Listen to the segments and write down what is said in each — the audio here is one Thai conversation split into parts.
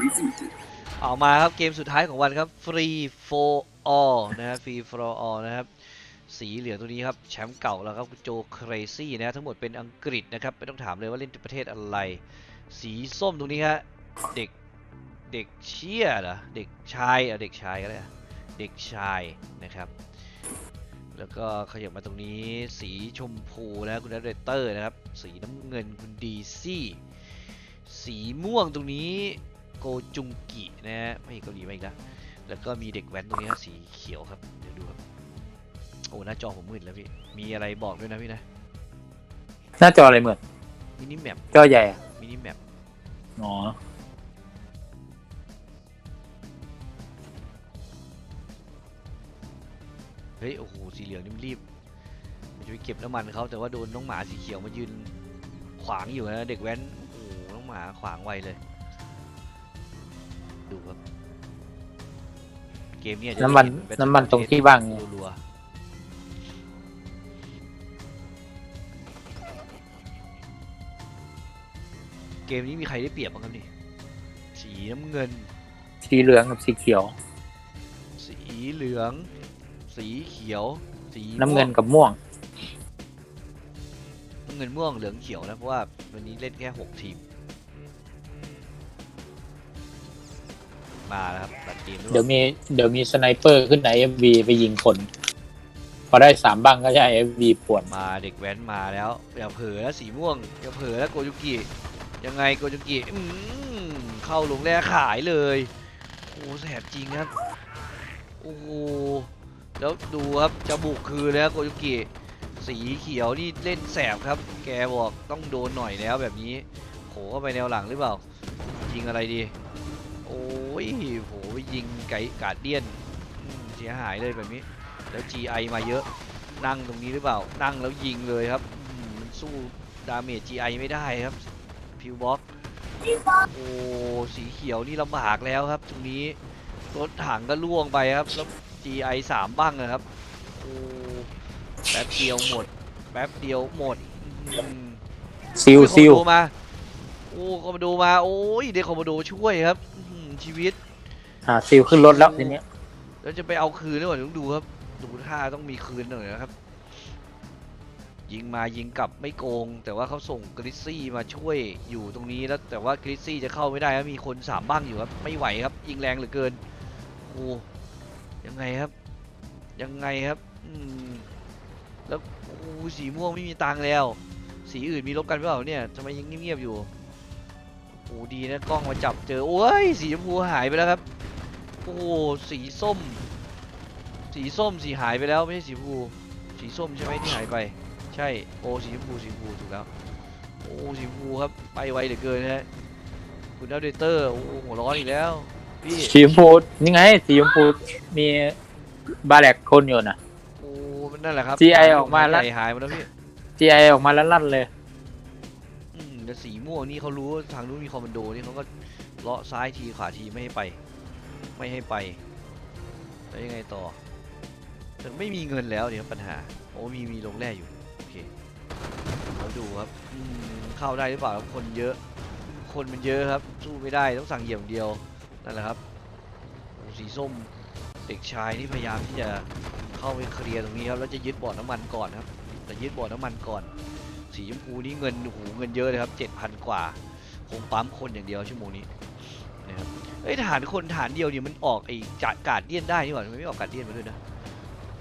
ทุกคนเอามาครับเกมสุดท้ายของวันครับ Free for all นะครับ Free for all นะครับ สีเหลืองตัวนี้ครับ แชมป์เก่าแล้วครับโจเครซี่นะทั้งหมดเป็นอังกฤษนะครับ ไม่ต้องถามเลยว่าเล่นประเทศอะไร สีส้มตรงนี้ฮะเด็กเด็กเชี่ยเหรอเด็กชายเอาเด็กชายก็ได้เด็กชายนะครับ แล้วก็ขยับมาตรงนี้ สีชมพูนะคุณเรเตอร์นะครับ สีน้ำเงินคุณดีซี่สีม่วงตรงนี้ โกจุงกินะฮะไม่เกาหลีมาอีกแล้วแล้วก็มีเด็กแว้นตรงนี้ครับสีเขียวครับเดี๋ยวดูครับโอ้หน้าจอผมมืดแล้วพี่มีอะไรบอกด้วยนะพี่นะหน้าจออะไรเหมือนมินิแมปจอใหญ่อะมินิแมปอ๋อเฮ้ยโอ้โหสีเหลืองนี่มันรีบมันจะไปเก็บน้ำมันเขาแต่ว่าโดนน้องหมาสีเขียวมายืนขวางอยู่นะเด็กแว้นโอ้โหน้องหมาขวางไวเลย ดูครับ เกมเนี้ยจะได้น้ำมันเห็ Battle น้ำมันตรงที่ว่างเนี่ยรัวๆเกมนี้มีใครได้เปรียบบ้างครับนี่ สีน้ำเงิน สีเหลืองกับสีเขียว สีเหลือง สีเขียว สีน้ำเงินม่วกับม่วง น้ำเงินม่วงเหลืองเขียวนะเพราะว่าวันนี้เล่นแค่หกทีม มาแล้วครับตัดเกมด้วยเดี๋ยวมีเดี๋ยวมีสไนเปอร์ขึ้นใน FV ไปยิงคน พอได้สามบ้างก็จะ FV ปวดมาเด็กแว้นมาแล้วอย่าเผลอนะสีม่วงอย่าเผลอนะโกยุกิยังไงโกยุกิอืมเข้าลงแร่ขายเลยโอ้แสบจริงครับโอ้โหแล้วดูครับจะบุกคืนแล้วโกยุกิสีเขียวนี่เล่นแสบครับ แกบอกต้องโดนหน่อยแล้วแบบนี้โผล่เข้าไปแนวหลังหรือเปล่ายิงอะไรดี โอ้ ยโหยิงไก่กาดเดียนอืมเสียหายเลยแบบนี้ แล้ว GI มาเยอะนั่งตรงนี้หรือเปล่า นั่งแล้วยิงเลยครับอืมมันสู้ดาเมจ GI ไม่ได้ครับพิวบ็อกโอ้สีเขียวนี่ลำบากแล้วครับ ตรงนี้รถถังก็ล่วงไปครับแล้ว GI สามบ้างนะครับโอ้แป๊บเดียวหมด แป๊บเดียวหมดอืมซิลเฮ้ยซิลคอมโบมาโอ้คอมโบโดมาโอ้ยเด็กคอมโบโดช่วยครับอื้อหือ ชีวิต อ่าซิลขึ้นรถแล้วทีเนี้ยแล้วจะไปเอาคืนหรือเปล่าต้องดูครับ ดูท่าต้องมีคืนหน่อยนะครับ ยิงมายิงกลับไม่โกง แต่ว่าเขาส่งกริซซี่มาช่วยอยู่ตรงนี้แล้ว แต่ว่ากริซซี่จะเข้าไม่ได้ครับมีคนสามบ้างอยู่ครับไม่ไหวครับ ยิงแรงเหลือเกินโอ้ยังไงครับ ยังไงครับอืมแล้วโอ้สีม่วงไม่มีตังค์แล้ว สีอื่นมีลบกันหรือเปล่าเนี่ยทำไมยังเงียบๆอยู่โอ้ดีนะกล้องมาจับเจอ โอ้ย สีชมพูหายไปแล้วครับ โอ้โหสีส้ม สีส้มสีหายไปแล้วไม่ใช่สีชมพูสีส้มใช่ไหมที่หายไป ใช่ โอ้สีชมพูสีชมพูถูกแล้ว โอ้สีชมพูครับไปไวเหลือเกินนะฮะคุณอัปเดเตอร์โอ้หัวร้อนอีกแล้วพี่สีชมพูนี่ไง สีชมพูมีบาแลกคนอยู่นะ โอ้มันนั่นแหละครับ GI ออกมาแล้วใหญ่หายหมดแล้วพี่ GI ออกมาแล้วลั่นเลยอืม แต่สีม่วงนี่เขารู้ว่าทางนู้นมีคอมมานโดนี่เขาก็เลาะซ้ายทีขวาทีไม่ให้ไป ไม่ให้ไป แล้วยังไงต่อแต่ไม่มีเงินแล้วเนี่ยปัญหา โอ้มีมีลงแร่อยู่ โอเคเราดูครับอืเข้าได้หรือเปล่าครับคนเยอะ คนมันเยอะครับ สู้ไม่ได้ต้องสั่งเหยี่ยมเดียว นั่นแหละครับ สีส้มเด็กชายนี่พยายามที่จะเข้าไปเคลียร์ตรงนี้ครับ แล้วจะยึดบ่อน้ำมันก่อนครับจะยึดบ่อน้ำมันก่อน สีชมพูนี่เงินโอ้โหเงินเยอะเลยครับเจ็ดพันกว่าคงปั๊มคนอย่างเดียวชั่วโมงนี้นะครับเอ้ยฐานคนฐานเดียวเนี่ยมันออกไอ้จกาดเดียนได้นี่หว่าทำไมไม่ออกกาดเดียนมาด้วยนะ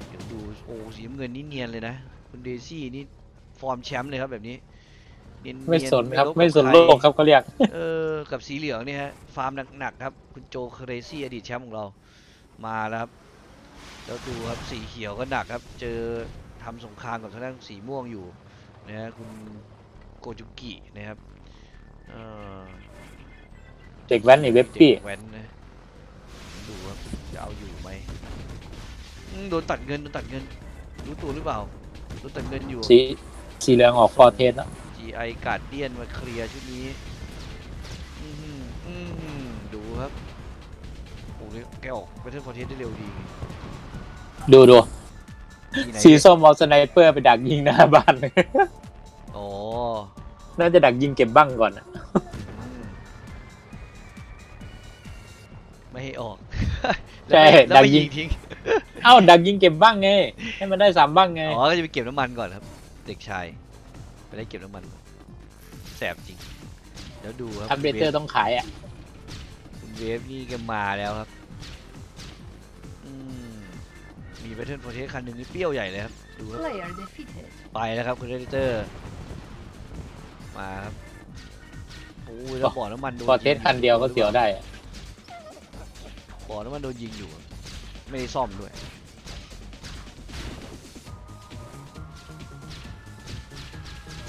เดี๋ยวดูโอ้สีน้ำเงินนี่เนียนเลยนะคุณเดซี่นี่ฟอร์มแชมป์เลยครับแบบนี้เนียนๆไม่สนครับลกัไม่สนใครโลกครับเขาเรียกเออกับสีเหลืองเนี่ยฮะฟาร์มหนักๆครับคุณโจเคเรซี่อดีตแชมป์ของเรามาแล้วครับแล้วดูครับสีเขียวก็หนักครับ เจอทำสงครามกับทางด้านสีม่วงอยู่ นะฮะคุณโกจุกินะครับเออเด็กแว้นนี่เว็บปี้เด็กแว้นนะดูครับจะเอาอยู่ไหมอืมโดนตัดเงินโดนตัดเงิน รู้ตัวหรือเปล่าโดนตัดเงินอยู่ สีสีเหลืองออกฟอร์เทสแล้ว GI การเดียนมาเคลียร์ชุดนี้อือหืออือหือดูครับโอ้ยแกออกไปเทอร์ฟอร์เทสได้เร็วดี ดูดู ที่ไหนสีส้มเอาสไนเปอร์ไปดักยิงหน้าบ้านอ๋อน่าจะดักยิงเก็บบ้างก่อนนะอืมใช่แล้วไปดักยิงทิ้ง เอ้าดักยิงเก็บบ้างไง ให้มันได้สามบ้างไง อ๋อก็จะไปเก็บน้ำมันก่อนครับ เด็กชาย ไปได้เก็บน้ำมัน แสบจริงแล้วดูครับทับเบคุณเตอวฟร์ต้องขายอะ คุณเวฟนี่แกมาแล้วครับ มีแพทเทิร์นโปรเทสคันหนึ่งนี่เปรี้ยวใหญ่เลยครับ ดูครับ Player defeated. ไปแล้วครับคุณเรดิเตอร์ มาครับโอ้ยแล้วบ่อน้ำมันโดนพอเทสยิงคันเดียวก็เสียวได้อะบ่อน้ำมันโดนยิงอยู่ ไม่ได้ซ่อมด้วย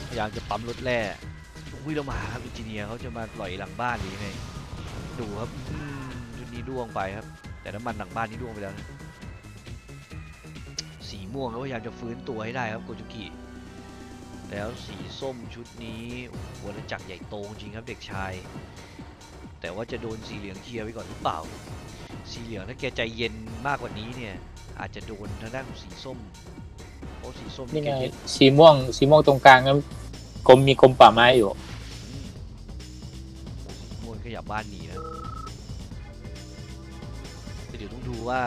พยายามจะปั๊มรถแร่อุ้ยเรามาครับอินจิเนียร์เขาจะมาปล่อยหลังบ้านหรือยังไงดูครับอืมชุดนี้ร่วงไปครับ แต่น้ำมันหลังบ้านนี่ร่วงไปแล้วนะ สีม่วงเขาพยายามจะฟื้นตัวให้ได้ครับโกจุกิแล้วสีส้มชุดนี้โอ้โหหัวจักรใหญ่โตจริงครับเด็กชาย แต่ว่าจะโดนสีเหลืองเคลียร์ไว้ก่อนหรือเปล่า สีเหลืองถ้าแกใจเย็นมากกว่านี้เนี่ยอาจจะโดนทางด้านของสีส้มเพราะสีส้มนี่ไงแกเย็นสีม่วง สีม่วงตรงกลางนั้นกรมมีกรมป่าไม้อยู่อืมโอ้สีม่วงขยับบ้านหนีนะแต่เดี๋ยวต้องดูว่า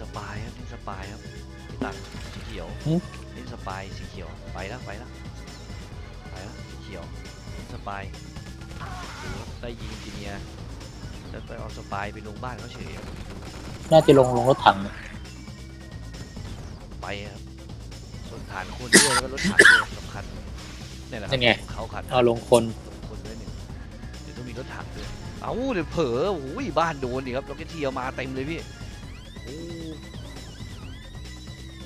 สปายครับนี่สปายครับพี่ตังสีเขียวหึ นี่สปายสีเขียวไปแล้วไปแล้วไปแล้วสีเขียวนี่สปายดูครับได้ยิงอินจิเนียร์แล้วไปเอาสปายไปลงบ้านเขาเฉยน่าจะลงลงรถถังนะไปครับส่วนฐานคนด้วยแล้วก็รถถังด้วยสำคัญเนี่ยแหละครันั่นไงเขาขัน เอาลงคน คนด้วยหนึ่งเดี๋ยวต้องมีรถถังด้วย เอ้าเดี๋ยวเผลอโอ้ยบ้านโดนดิครับล็อกเก็ตเทียมาเต็มเลยพี่โ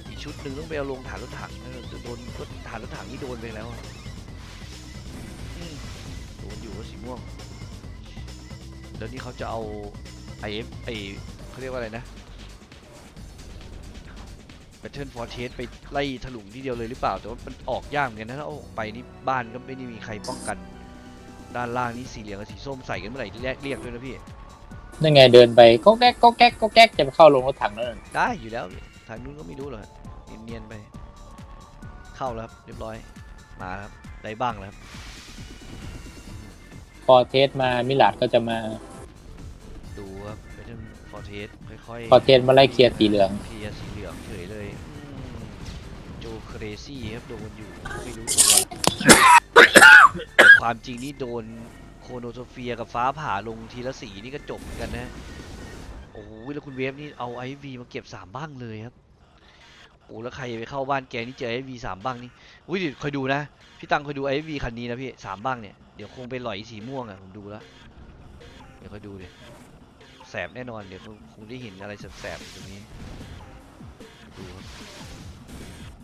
อีกชุดหนึ่งต้องไปเอาลงฐานรถถังนะโดนรถฐานรถถังนี่โดนไปแล้วโดนอยู่ว่าสีม่วง แล้วนี่เขาจะเอาไอเอฟไอเขาเรียกว่าอะไรนะแพทเทิร์นฟอร์เทสไปไล่ถลุงทีเดียวเลยหรือเปล่า แต่ว่ามันออกยากเหมือนกันนะถ้าอาอกไปนี่บ้านก็ไม่ได้มีใครป้องกัน ด้านล่างนี่สีเหลืองกับสีส้มใส่กันเมื่อไหร่แรกเรียกด้วยนะพี่ นั่นไงเดินไปก็แก๊กก็แก๊กก็แก๊กจะไปเข้าลงรถถังแล้วนั่นได้อยู่แล้วทางนู้นก็ไม่รู้หรอกเนียนๆไป เข้าแล้วครับเรียบร้อย มาครับได้บ้างแล้วครับพอเทสมามิลาดก็จะมาดูครับแพทเทิร์นฟอร์เทสค่อยๆพอเทสมาไล่เคลียร์สีเหลืองเคลียร์สีเหลืองเฉยเลยอืมโจเครซี่ครับโดนอยู่ไม่รู้ตัวแต่ความจริงนี่โดน โคโนโซเฟียกับฟ้าผ่าลงทีละสีนี่ก็จบกันนะ โอ้โหแล้วคุณเวฟนี่เอาไอวีมาเก็บสามบ้างเลยครับโอ้แล้วใครไปเข้าบ้านแกนี่เจอไอวีสามบ้างนี่อุ้ยเดี๋ยวคอยดูนะ พี่ตังคอยดูไอวีคันนี้นะพี่สามบ้างเนี่ย เดี๋ยวคงไปหลอยสีม่วงอะผมดูแล้ว เดี๋ยวคอยดูดิแสบแน่นอนเดี๋ยวคงได้เห็นอะไรแสบๆตรงนี้ดูครับ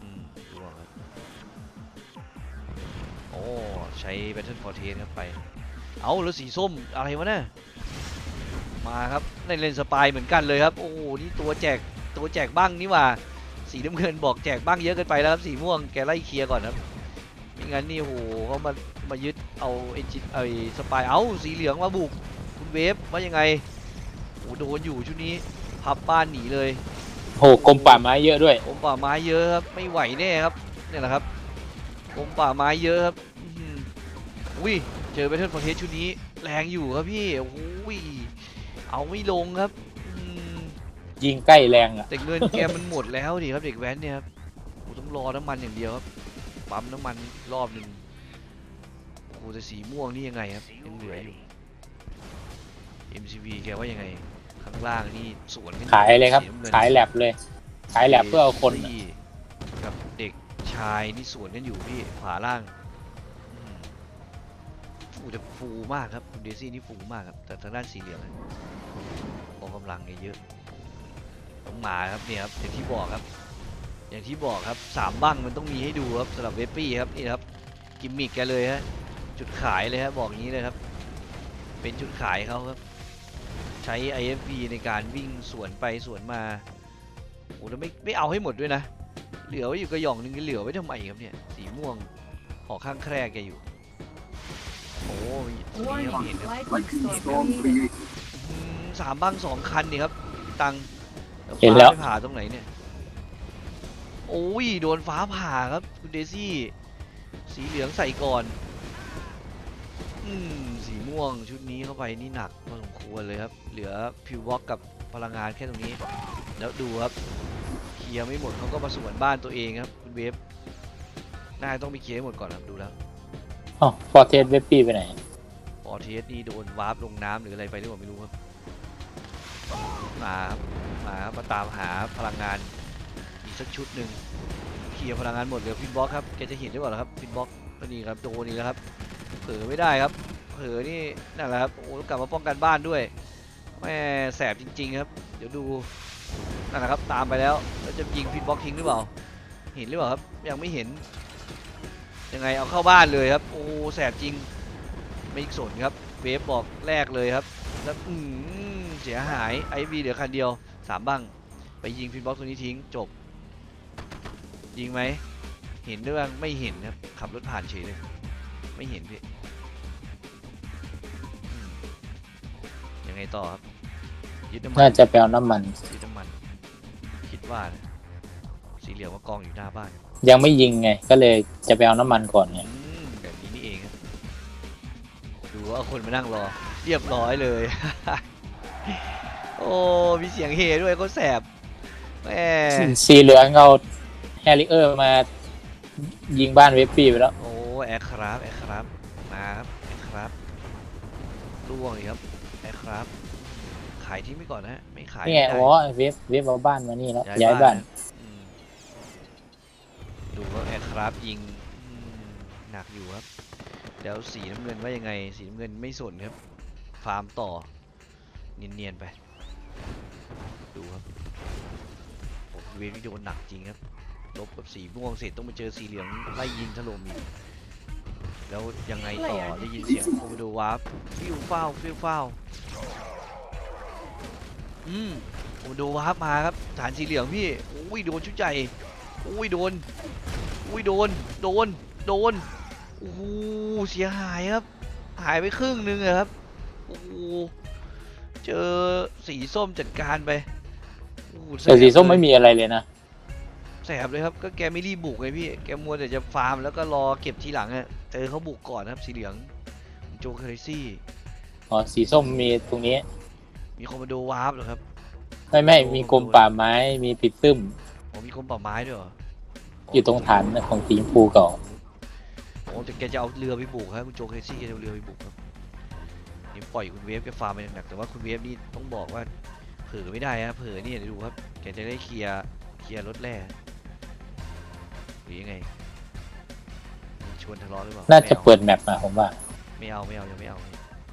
อืมดูครับโอ้ใช้ Battle for t e ครับไป เอาแล้วสีส้มอะไรวะเนี่ยมาครับในเลนสปายเหมือนกันเลยครับ โอ้โหนี่ตัวแจกตัวแจกบ้างนี่หว่า สีน้ำเงินบอกแจกบ้างเยอะเกินไปแล้วครับสีม่วงแกไล่เคลียร์ก่อนครับไม่งั้นนี่โอ้โหเขามามายึดเอาเอจิไอสปายเอาสีเหลืองมาบุกคุณเวฟว่ายังไงโอ้โหโดนอยู่ชุดนี้พับบ้านหนีเลยโหกรมป่าไม้เยอะด้วยกรมป่าไม้เยอะครับไม่ไหวแน่ครับเนี่ยแหละครับกรมป่าไม้เยอะครับอื้อหืออุ้ยเจอแบทเทิลฟอร์เทสชุดนี้แรงอยู่ครับพี่โอ้โหเอาไม่ลงครับอืมยิงใกล้แรงอะแต่เงินแกมันหมดแล้วดิครับเด็กแว้นเนี่ยครับโอ้ต้องรอน้ำมันอย่างเดียวครับปั๊มน้ำมันรอบหนึ่งโอ้โหแต่สีม่วงนี่ยังไงครับยังเหลืออยู่ MCV แกว่ายังไงข้างล่างนี่สวนกันอขายเลยครับสีน้ำงินขายแลบเลย ขายแลบเพื่อเอาคนอะที่กับเด็กชายนี่สวนกันอยู่พี่ขวาล่างอืมฟู แต่ฟูมากครับเดซี่นี่ฟูมากครับแต่ทางด้านสีเหลืองอออกกำลังเนี่ยเยอะต้องมาครับเนี่ยครับอย่างที่บอกครับ อย่างที่บอกครับสามบ้งมันต้องมีให้ดูครับสำหรับเวปปี้ครับนี่ครับกิมมิกแกเลยฮะจุดขายเลยครับอกอย่างนี้เลยครับ เป็นจุดขายเขาครับใช้ IFV ในการวิ่งสวนไปสวนมาโอ้แล้วไม่ไม่เอาให้หมดด้วยนะ เหลือไว้อยู่กระหย่องหนึงเหลือไว้ทำไมครับเนี่ยสีม่วงหอข้างแคร่แกอยู่ โอ้ยนี่ครับ Warning, เห็นครับ lightning storm created. อืมสามบ้างสองคันนี่ครับ ตังเห็นแล้ว ฟ้าไม่ผ่าตรงไหนเนี่ย โอ้ย โดนฟ้าผ่าครับ คุณเดซี่ สีเหลืองใส่ก่อน อือืมสีม่วงชุดนี้เข้าไปนี่หนักพอสมควรเลยครับ เหลือพิววอกกับพลังงานแค่ตรงนี้ แล้วดูครับ เคลียร์ไม่หมดเขาก็มาสวนบ้านตัวเองครับ คุณเวฟน่าจะต้องไปเคลียร์ให้หมดก่อนครับดูแล้ว อ๋อฟอร์เทสเวปปี้ไปไหนออทีเอสนี่โดนวาร์ปลงน้ำหรืออะไรไปหรือเปล่าไม่รู้ครับมาครับมาครับมาตามหาพลังงานอีกสักชุดหนึ่งเคลียร์พลังงานหมดเหลือฟินบล็อกครับแกจะเห็นหรือเปล่าล่ะครับฟินบล็อกก็นี่ครับโดนนี่แล้วครับเผลอไม่ได้ครับ เผลอนี่นั่นแหละครับโอ้กลับมาป้องกันบ้านด้วยแม่แสบจริง ๆ ครับ เดี๋ยวดูนั่นแหละครับตามไปแล้วแล้วจะยิงฟินบล็อกทิ้งหรือเปล่า เห็นหรือเปล่าครับยังไม่เห็น ยังไงเอาเข้าบ้านเลยครับ โอ้แสบจริง ไม่สนครับ เวฟบอกแรกเลยครับ แล้วอืมเสียหายไอวีเหลือคันเดียวสามบ้างไปยิงฟินบ็อกตัวนี้ทิ้งจบ ยิงไหม เห็นด้วยบ้างไม่เห็นครับ ขับรถผ่านเฉยเลย ไม่เห็นพี่อืมยังไงต่อครับยึดน้ำมัน่าจะไปเอาน้ำมันยึดน้ำมัน คิดว่านะสีเหลืองว่ากองอยู่หน้าบ้าน ยังไม่ยิงไง ก็เลยจะไปเอาน้ำมันก่อนไงอืมแบบนี้นี่เองครับดูว่าคนมานั่งรอ เรียบร้อยเลย โอ้มีเสียงเฮด้วยโคตรแสบแหมสีเหลืองเอาแฮร์ริเออร์มายิงบ้านเวปปี้ไปแล้ว โอ้แอร์ครับแอร์ครับมาครับแอร์ครับล่วงเลยครับแอร์ครับ ขายทิ้งไปก่อนนะฮะไม่ขายนี่ไงม่ด้อ๋อเวฟเวฟเอาบ้านมานี่แล้วย้ายบ้านะอืมดูว่าแอร์ ครับยิงอืมหนักอยู่ครับแล้วสีน้ำเงินว่ายังไง สีน้ำเงินไม่สนครับ ฟาร์มต่อ เนียนๆไป ดูครับผมเวฟนี่โดนหนักจริงครับลบกับสีม่วงเสร็จต้องมาเจอสีเหลืองไล่ยิงถล่มอีกแล้วยังไงต่อได้ยินเสียงโคมโดวาร์ปฟิวฟ้าวฟิวฟ้าวอืมโคมโดวาร์ปมาครับฐานสีเหลืองพี่อุ้ยโดนชุดใหญ่อุ้ยโดน อุ้ยโดน โดน โดน โอ้โหเสียหายครับ หายไปครึ่งหนึงอะครับ โอ้โหเจอสีส้มจัดการไปโอ้โหแต่สีส้มแสบเลยไม่มีอะไรเลยนะแสบเลยครับ ก็แกไม่รีบบุกไงพี่ แกมัวแต่จะฟาร์มแล้วก็รอเก็บทีหลังอะเจอเขาบุกก่อนนะครับสีเหลือง โจเคอร์ซี่ อ๋อ สีส้มมีตรงนี้ มีคอมมานโดวาร์ปเหรอครับ ไม่ไม่ มีกรมป่าไม้ มีปิดตึ้มโอ้มีคนป่าไม้ด้วยเหรอ อยู่ตรงฐานของสีชมพูเก่าโอ้แต่แกจะเอาเรือไปบุกครับคุณโจเคอร์ซี่แกจะเอาเรือไปบุกครับนี่ปล่อยคุณเวฟแกฟาร์มไปหนักๆแต่ว่าคุณเวฟนี่ต้องบอกว่าเผลอไม่ได้ฮะเผลอนี่เดี๋ยวดูครับแกจะได้เคลียร์เคลียร์รถแร่หรือยังไงชวนทะเลาะหรือเปล่าน่าจะไม่อเปิดแมปมาผมว่าไม่เอาไม่เอายังไม่เอา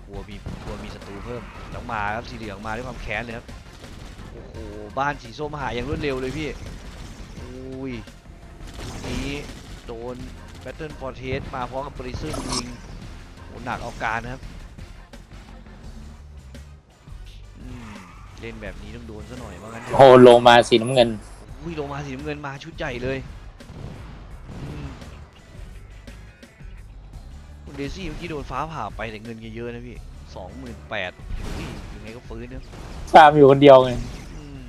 กลัวมีกลัวมีศัตรูเพิ่มต้องมาครับสีเหลืองมาด้วยความแค้นเลยครับโอ้โหบ้านสีส้มหายอย่างรวดเร็วเลยพี่อุ้ยนี้ โดนแบตเทิลฟอร์เทสมาพร้อมกับปริซึมยิงโหหนักเอาการนะครับอืมเล่นแบบนี้ต้องโดนซะหน่อยว่างั้นเถโฮอะโลมาสีน้ำเงินอุ้ยลงมาสีน้ำเงินมาชุดใหญ่เลยอืมคุณเดซี่เมื่อกี้โดนฟ้าผ่าไปแต่เงินแกเยอะนะพี่สองหมื่นแปดยังไงก็ฟื้นนะฟาร์มอยู่คนเดียวไงอืม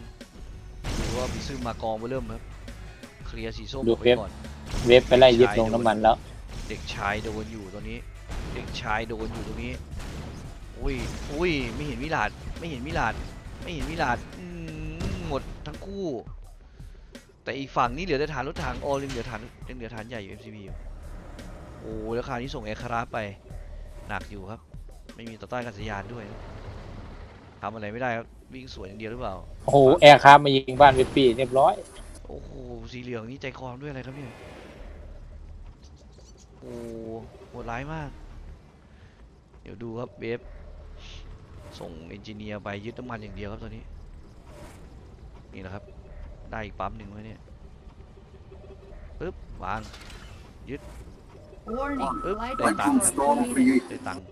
ดูว่าไปซื้อมากองไปเริ่มครับ เคลียร์สีส้มดูออกไปเว็บก่อน เวฟไปไล่ยึดลงน้ำมันแล้ว เด็กชายโดนอยู่ตอนนี้ เด็กชายโดนอยู่ตรงนี้ อุ้ย อุ้ย ไม่เห็นมิลาด ไม่เห็นมิลาด ไม่เห็นมิลาดอืมหมดทั้งคู่ แต่อีกฝั่งนี้เหลือแต่ฐานรถถังโอ้ยังเหลือฐานยังเหลือฐานใหญ่อยู่ MCB อยู่ โอ้แล้วคราวนี้ส่งแอร์คราฟไป หนักอยู่ครับ ไม่มีต่อต้านการสัญญาณด้วยทำอะไรไม่ได้ครับวิ่งสวนอย่างเดียวหรือเปล่า โอ้โห แอร์คราฟมายิงบ้านเวปปี้เรียบร้อย โอ้โห สีเหลืองนี่ใจคอด้วยอะไรครับเนี่ย โอ้โหดร้ายมาก เดี๋ยวดูครับเบฟส่งเอนจิเนียร์ไปยึดน้ำมันอย่างเดียวครับตอนนี้ นี่แหละครับ ได้อีกปั๊มหนึ่งไว้เนี่ยปึ๊บวาง Warning. Oop, Light there, power Storm created. ได้ตังค์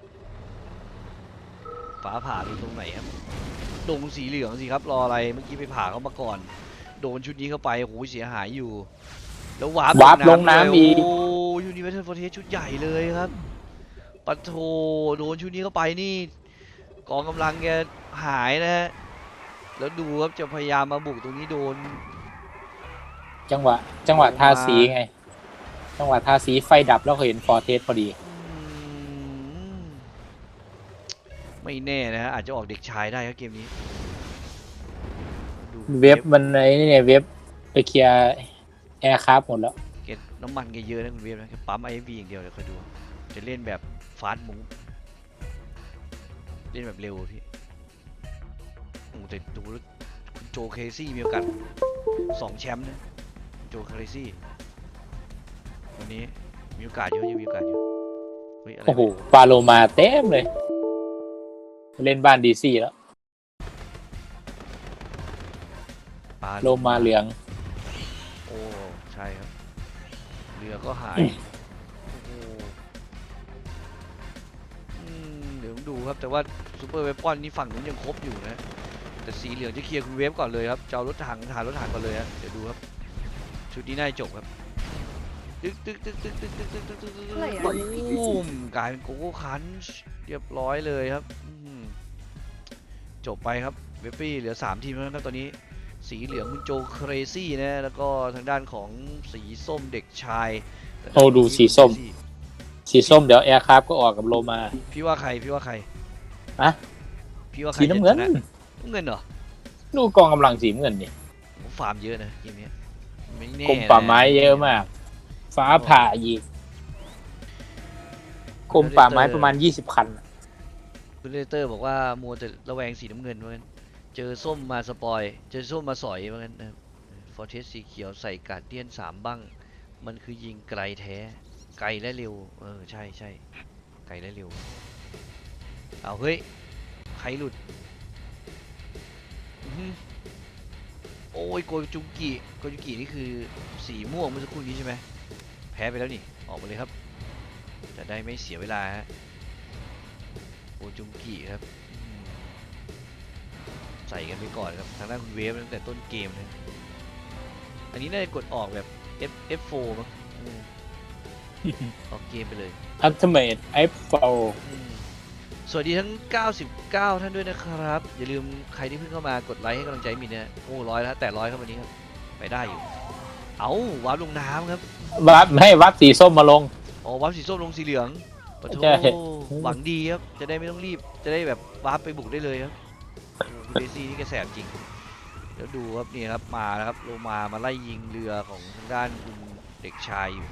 ฟ้าผ่าดูตรงไหนครับดงสีเหลืองสิครับรออะไรเมื่อกี้ไปผ่าเขามาก่อน โดนชุดนี้เข้าไปโอ้โหเสียหายอยู่ แล้ววาร์ปวาร์ปลงน้ำด้วยอีกโอ้ยูนิเวอร์แซลฟอร์เทสชุดใหญ่เลยครับปัทโทโดนชุดนี้เข้าไปนี่กองกำลังแกหายนะฮะแล้วดูครับจะพยายามมาบุกตรงนี้โดน จังหวะ จังหวะลงมาทาสีไง จังหวะทาสีไฟดับแล้วเห็นฟอร์เทสพอดีอืมไม่แน่นะฮะอาจจะออกเด็กชายได้ครับเกมนี้ดูเว็บมันไอ้นี่เนี่ยเว็บไปเคลียร์ แอร์คราฟหมดแล้ว เก็ตน้ำมันแกเยอะนะคุณเวฟนะแกปั๊มไอเอฟบีอย่างเดียวเดี๋ยวคอยดู จะเล่นแบบฟาสต์มูฟเล่นแบบเร็วพี่โอ้แต่ดูแล้วคุณโจเคซี่มีโอกาสสองแชมป์นะคุณโจเคซี่วันนี้มีโอกาสอยู่ยังมีโอกาสอยู่เฮ้ยอะไรโอ้โหวะฟาโลมาเต็มเลย เล่นบ้านดีซีแล้ว ปลาโลมาเหลือง รือก็หายโอ้โหอืมเดี๋ยวผมดูครับแต่ว่าซูเปอร์เวปอนนี่ฝั่งนู้นยังครบอยู่นะ แต่สีเหลืองจะเคลียร์คุณเวฟก่อนเลยครับจะเอารถถังฐานรถถังก่อนเลยฮะเดี๋ยวดูครับชุดนี้น่าจะจบครับตึ๊กตึ๊กตึ๊กตึ๊กตึ๊กตึ๊กตึ๊กตึ๊กตึ๊กตึ๊ก Player ตูมกลายเป็นโกโก้คันช์เรียบร้อยเลยครับอื้อหือจบไปครับเวฟฟี่เหลือ3ทีมแล้วนะครับตอนนี้ สีเหลืองคุณโจเครซี่นะแล้วก็ทางด้านของสีส้มเด็กชายโอ้ดูสีส้ม สีส้มเดี๋ยวแอร์คราฟก็ออกกับโลมา พี่ว่าใครพี่ว่าใครอะพี่ว่าใครสีน้ำเงินจะชะน้ำเงินเหรอดูกองกำลังสีน้ำเงินนี่ผมฟาร์มเยอะนะเกมเนี้ยไม่แน่กรมป่าไม้นเยอะมาก ฟ้าผ่าอีกกรมป่าไม้ประมาณยี่สิบคันคุณเลเตอร์บอกว่ามัวแต่ระแวงสีน้ำเงินว่างั้น เจอส้มมาสปอย เจอส้มมาสอยว่างั้นนะครับฟอร์เทสสีเขียวใส่การเดียนสามบ้าง มันคือยิงไกลแท้ ไกลและเร็ว เออ ใช่ใช่ ไกลและเร็ว เอาเฮ้ย ใครหลุดอือหือโอ้ยโกจุงกิโกจุงกินี่คือสีม่วงเมื่อสักครู่นี้ใช่ไหม แพ้ไปแล้วนี่ ออกมาเลยครับ จะได้ไม่เสียเวลาฮะโกจุงกิครับ ส่กันไปก่อนครับทางด้านคุณเวฟตั้งแต่ต้นเกมนะอันนี้น่าจะกดออกแบบ F F4 มั้งอืมออกเกมไปเลย อัลติเมทไอโฟอืมสวัสดีทั้ง 99 ท่านด้วยนะครับ อย่าลืมใครที่เพิ่งเข้ามากดไลค์ให้กำลังใจมินนะโอ้ร้อยแล้วแต่ร้อยครับวันนี้ครับ ไปได้อยู่ เอาวาร์ปลงน้ำครับวับให้วับสีส้มมาลง อ๋อวาร์ปสีส้มลงสีเหลืองปะโถใช่ หวังดีครับ จะได้ไม่ต้องรีบ จะได้แบบวาร์ปไปบุกได้เลยครับโอ้คุณ เดซี่นี่แกแสบจริง เดี๋ยวดูครับนี่ครับมาแล้วครับโลมามาไล่ยิงเรือของทางด้านคุณเด็กชายอยู่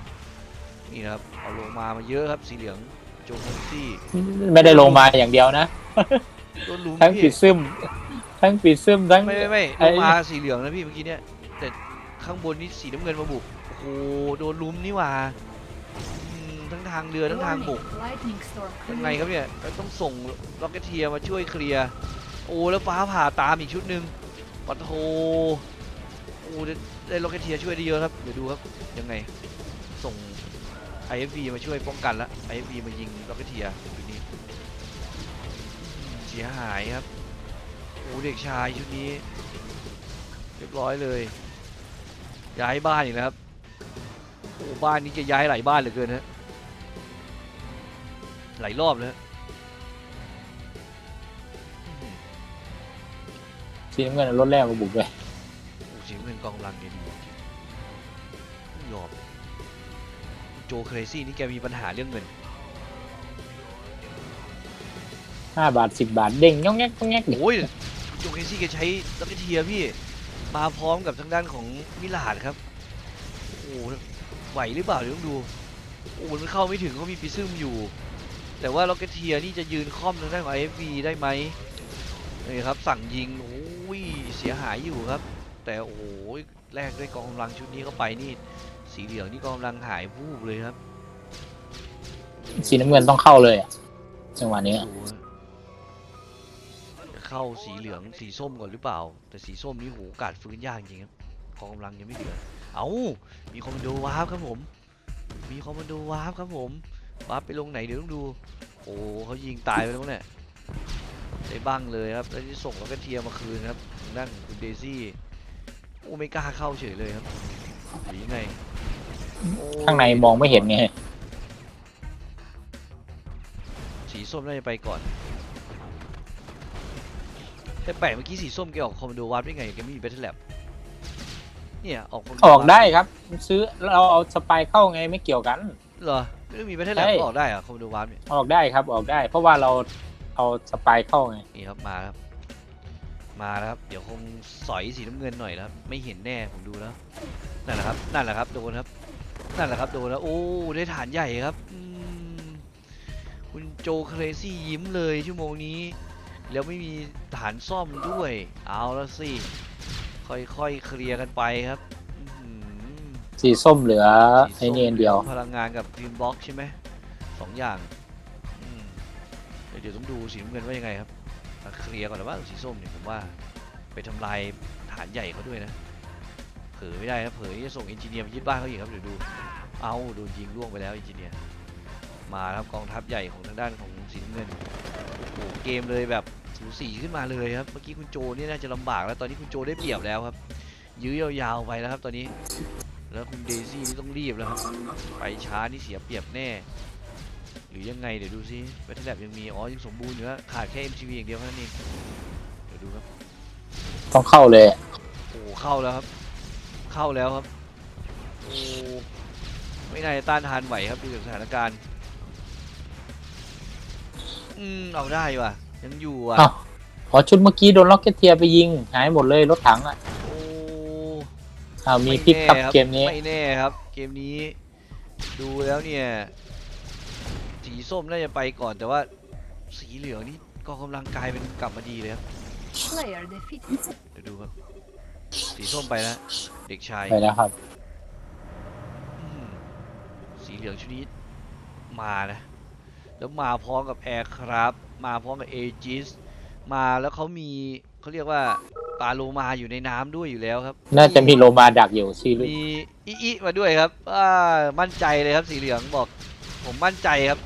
นี่นะครับเอาโลมามาเยอะครับสีเหลืองโจงซี่ไม่ได้ลงมาอย่างเดียวนะโดนลุมทั้งพี่ปิดซึมทั้งปิดซึมทั้งไม่ไม่ไม่ไอ้ลงมาสีเหลืองนะพี่เมื่อกี้เนี่ยแต่ข้างบนนี่สีน้ำเงินมาบุกโอ้โหโดนลุมนี่หว่าอืมทั้งทางเรือทั้งทางบก Warning, lightning storm ยังไงครับเนี่ยเราต้องส่งล็อกเกตเทียมาช่วยเคลียร์ โอ้แล้วฟ้าผ่าตามอีกชุดหนึ่งปัดโทโอ้ได้ได้ล็อกเกตเทียช่วยได้เยอะครับ เดี๋ยวดูครับยังไง ส่ง IFV มาช่วยป้องกันละ IFV มายิงล็อกเกตเทียชุดนี้เสียหายครับโอ้เด็กชายชุดนี้เรียบร้อยเลย ย้ายบ้านอีกแล้วครับโอ้บ้านนี้จะย้ายหลายบ้านเหลือเกินฮะหลายรอบแล้ว สีน้ำเงินรถแรกมาบุกเลยโอ้สีน้ำเงินกองกำลังเนี่ยดีจริงไม่ยอมโจเครซี่นี่แกมีปัญหาเรื่องเงินห้าบาทสิบบาทเด้งย่องแงกย่องแงกดิโอ้ยโจเครซี่แกใช้ล็อกเกตเทียพี่ มาพร้อมกับทางด้านของมิลาดครับโอ้โหไหวหรือเปล่าเดี๋ยวต้องดูโอ้โหมันเข้าไม่ถึงเขามีฟิซึมอยู่ แต่ว่าล็อกเกตเทียนี่จะยืนค่อมทางด้านของ IFV ได้ไหมนี่ครับสั่งยิงโอ้ ยเสียหายอยู่ครับ แต่โอ้โหแลกด้วยกองกำลังชุดนี้เข้าไปนี่ สีเหลืองนี่กองกำลังหายวูบเลยครับสีน้ำเงินต้องเข้าเลยอะจังหวะนี้ดูฮะจะเข้าสีเหลืองสีส้มก่อนหรือเปล่า แต่สีส้มนี่โหโอกาสฟื้นยากจริงครับกองกำลังยังไม่เหลือ เอ้ามีคอมมานโดวาร์ปครับผม มีคอมมานโดวาร์ปครับผมวาร์ปไปลงไหนเดี๋ยวต้องดู โอ้เขายิงตายไปแล้วเนี่ย ได้บ้างเลยครับ แล้วที่ส่งแล้วก็เทียร์มาคืนครับทางด้านของคุณเดซี่โอ้ไม่กล้าเข้าเฉยเลยครับหรือยังไงโอ้ข้างในมองไม่เห็นไงสีส้มน่าจะไปก่อน แต่แปลกเมื่อกี้สีส้มแกออกคอมมานโดวาร์ปได้ไงแกไม่มีแบทเทิลแลบเนี่ยออกคอมมานโดออกวาร์ปได้ครับ ซื้อเราเอาสปายเข้าไงไม่เกี่ยวกัน เหรอไม่ต้องมีแบทเทิลแลบใช่ออกได้เหรอะคอมมานโดวาร์ปเนี่ย ออกได้ครับออกได้ เพราะว่าเรา เอาสปายเข้าไงนี่ครับมาครับ มาแล้วครับ เดี๋ยวคงสอยสีน้ำเงินหน่อยแล้วครับ ไม่เห็นแน่ผมดูแล้วนั่นแหละครับ นั่นแหละครับโดนครับ นั่นแหละครับโดนแล้วโอ้ได้ฐานใหญ่ครับอืมคุณโจเครซี่ยิ้มเลยชั่วโมงนี้ แล้วไม่มีฐานซ่อมด้วย เอาแล้วสิค่อยๆเคลียร์กันไปครับอื้อหือสีส้มเหลือสีไอ้ส้มนี่อันเดียว พลังงานกับทีมบล็อกใช่ไหมสองอย่างอืม เดี๋ยวต้องดูสีน้ำเงินว่ายังไงครับมาเคลียร์ก่อนนะว่าสีส้มเนี่ยผมว่าไปทำลายฐานใหญ่เขาด้วยนะ เผลอไม่ได้นะเผลอที่จะส่งเอนจิเนียร์ไปยึดบ้านเขาอีกครับเดี๋ยวดู เอาโดนยิงล่วงไปแล้วเอนจิเนียร์ มาครับกองทัพใหญ่ของทางด้านของสีน้ำเงินโอ้โหเกมเลยแบบสูสีขึ้นมาเลยครับ เมื่อกี้คุณโจนี่น่าจะลำบากแล้วตอนนี้คุณโจได้เปรียบแล้วครับ ยื้อยาวๆไปแล้วครับตอนนี้ แล้วคุณเดซี่นี่ต้องรีบแล้วครับ ไปช้านี่เสียเปรียบแน่ หรือยังไงเดี๋ยวดูซิแบทเทิลแลบยังมีอ๋อยังสมบูรณ์อยู่นะขาดแค่ MCV อย่างเดียวเท่านั้นเองเดี๋ยวดูครับต้องเข้าเลยโอ้โหเข้าแล้วครับ เข้าแล้วครับโอ้ไม่น่าจะต้านทานไหวครับดูจากสถานการณ์อืมเอาได้ว่ะ ยังอยู่อะอ้าวพอชุดเมื่อกี้โดนล็อกเก็ตเทียร์ไปยิง หายหมดเลยรถถังอะโอ้อ้าวมีไพลิกครับแน่เกมนี้ ไม่แน่ครับ เกมนี้ ดูแล้วเนี่ย สีส้มน่าจะไปก่อนแต่ว่าสีเหลืองนี่ก็กำลังกลายเป็นกลับมาดีเลยครับ Player defeated. เดี๋ยวดูครับ สีส้มไปแล้วเด็กชายไปแล้วครับ อืมสีเหลืองชุดนี้มานะ แล้วมาพร้อมกับแอร์ครับ มาพร้อมกับเอจิสมาแล้วเขามีเขาเรียกว่าปลาโลมาอยู่ในน้ำด้วยอยู่แล้วครับ น่าจะมีโลมาดักอยู่ซีรีมีอิอิมาด้วยครับอ่ามั่นใจเลยครับสีเหลืองบอก ผมมั่นใจครับ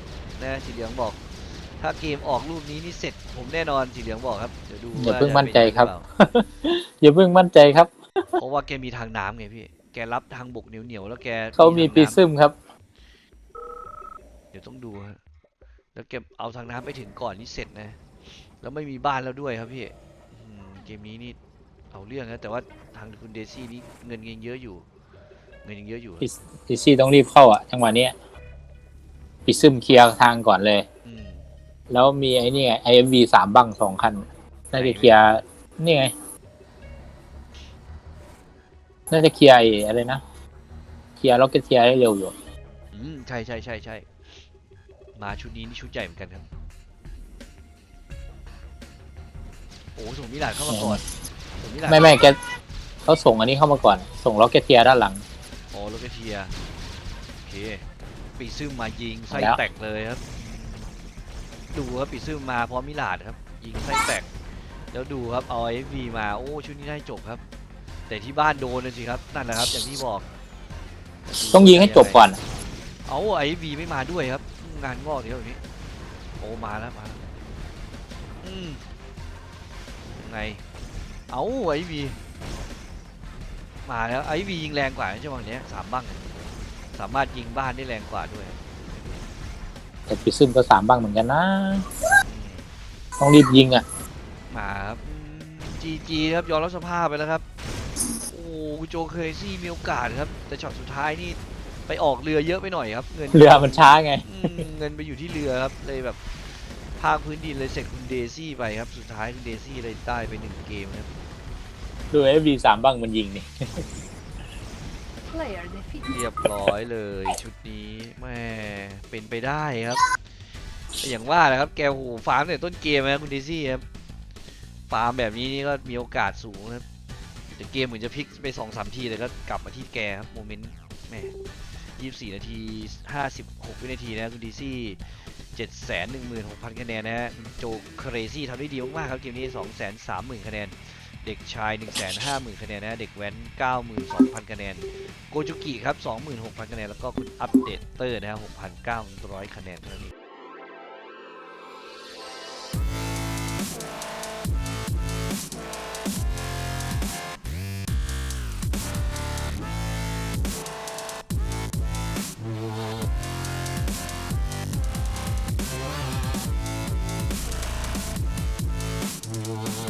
นะสีเหลืองบอก ถ้าเกมออกรูปนี้นี่เสร็จผมแน่นอนสีเหลืองบอกครับเดี๋ยวดูอย่าว่าเพิ่งจะมั่นใจครับเป็นยังไงหอเปล่าอย่าเพิ่งมั่นใจครับ เพราะว่าแกมีทางน้ำไงพี่ แกรับทางบกเหนียวเหนียวๆแล้วแกเขามีทงปีน้ำซึมครับ เดี๋ยวต้องดูฮะแล้วเก็บเอาทางน้ำไปถึงก่อนนี่เสร็จนะ แล้วไม่มีบ้านแล้วด้วยครับพี่อืมเกมนี้นี่เอาเรื่องนะแต่ว่าทางคุณเดซี่นี่เงินยังเยอะอยู่ เงินยังเยอะอยู่ปีปีซี่ต้องรีบเข้าอะจังหวะเนี้ย ปีซึมเคลียร์ทางก่อนเลย อืมแล้วมีไอ้นี่ไง IMV สามบังสองคัน น่าจะเคลียร์นี่ไง น่าจะเคลียร์ไอ้อะไรนะ เคลียร์ล็อกเก็ตเทียร์ให้เร็วอยู่ อืมใช่ใช่ใช่ใช่มาชุดนี้นี่ชุดใหญ่เหมือนกันครับ โอ้ส่งมิลานเข้ามาก่อนส่งมิลานไม่ไม่แกเขาส่งอันนี้เข้ามาก่อน ส่งล็อกเก็ตเทียร์ด้านหลัง อ๋อโลเกเทียโอเค ปีซึมมายิงไส้แล้วแตกเลยครับ ดูครับปีซึมมาพร้อมมิลาดครับ ยิงไส้แตก แล้วดูครับเอาไอฟีมาโอ้ชุดนี้ได้จบครับ แต่ที่บ้านโดนเลยสิครับนั่นแหละครับอย่างที่บอกต้องยิงให้จบก่อน เอาไอวีไม่มาด้วยครับ งานงอกเดี๋ยวนี้โอ้มาแล้วมาแล้วอืมยังไง เอาไอวีมาแล้วไอวียิงแรงกว่าจังหวะเนี้ยสามบ้างเนี่ย สามารถยิงบ้านได้แรงกว่าด้วยแต่ปีซึมก็สามบังเหมือนกันนะอืมต้องรีบยิงอะมาครับจีจีครับยอมรับสภาพไปแล้วครับ โอ้โจเคยซี่มีโอกาสครับ แต่ช็อตสุดท้ายนี่ไปออกเรือเยอะไปหน่อยครับ เงินเรือมันช้าไงอืมเงินไปอยู่ที่เรือครับเลยแบบภาคพื้นดินเลยเสร็จคุณเดซี่ไปครับ สุดท้ายคุณเดซี่เลยได้ไปหนึ่งเกมครับดูเอฟบีสามบังมันยิงนี่ Player defeated. เรียบร้อยเลยชุดนี้แม่เป็นไปได้ครับแต่อย่างว่านะครับแกโอ้โหฟาร์มแต่ต้นเกมนะคุณเดซี่ครับฟาร์มแบบนี้นี่ก็มีโอกาสสูงครับแต่เกมเหมือนจะพลิกไปสองสามทีแต่ก็กลับมาที่แกครับโมเมนต์แม่ยี่สี่นาทีห้าสิบหกวินาทีนะคุณดีซี่เจ็ดแสนหนึ่งหมื่นหกพันคะแนนนะฮะโจเครซี่ทำได้ดีมากๆครับเกมนี้สองแสนสามหมื่นคะแนน เด็กชาย1นึ่งแสนห้าหมื่นคะแนนนะเด็กแว้นเก้าหมื่นสองพันคะแนน โกจุกิครับสองหมื่นหกพันคะแนน แล้วก็คุณอัปเดตเตอร์นะฮะหกพันเก้าร้อยคะแนนเท่านั้น